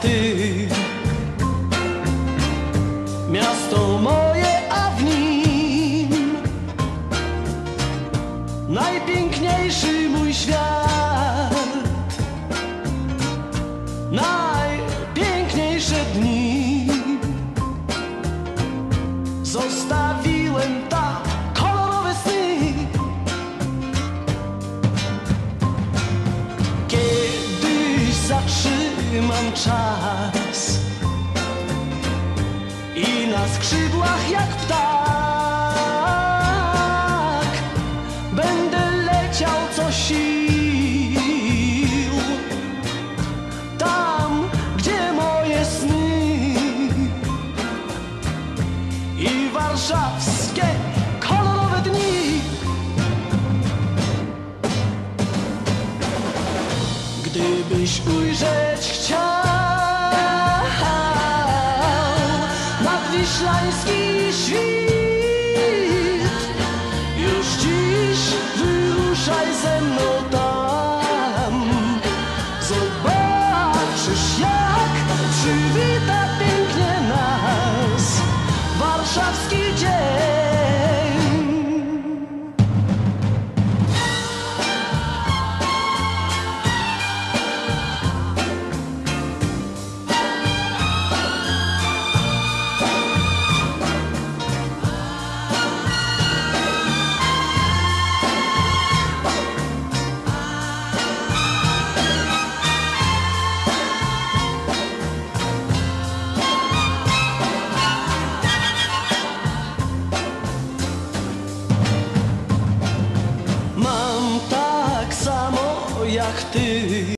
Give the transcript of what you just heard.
ty. Miasto moje, a w nim najpiękniejszy mój świat, najpiękniejsze dni zostały. Zatrzymam czas. I na skrzydłach jak ptak Gdybyś ujrzeć chciał nadwiślański świt, już dziś wyruszaj ze mną tam. Jak ty.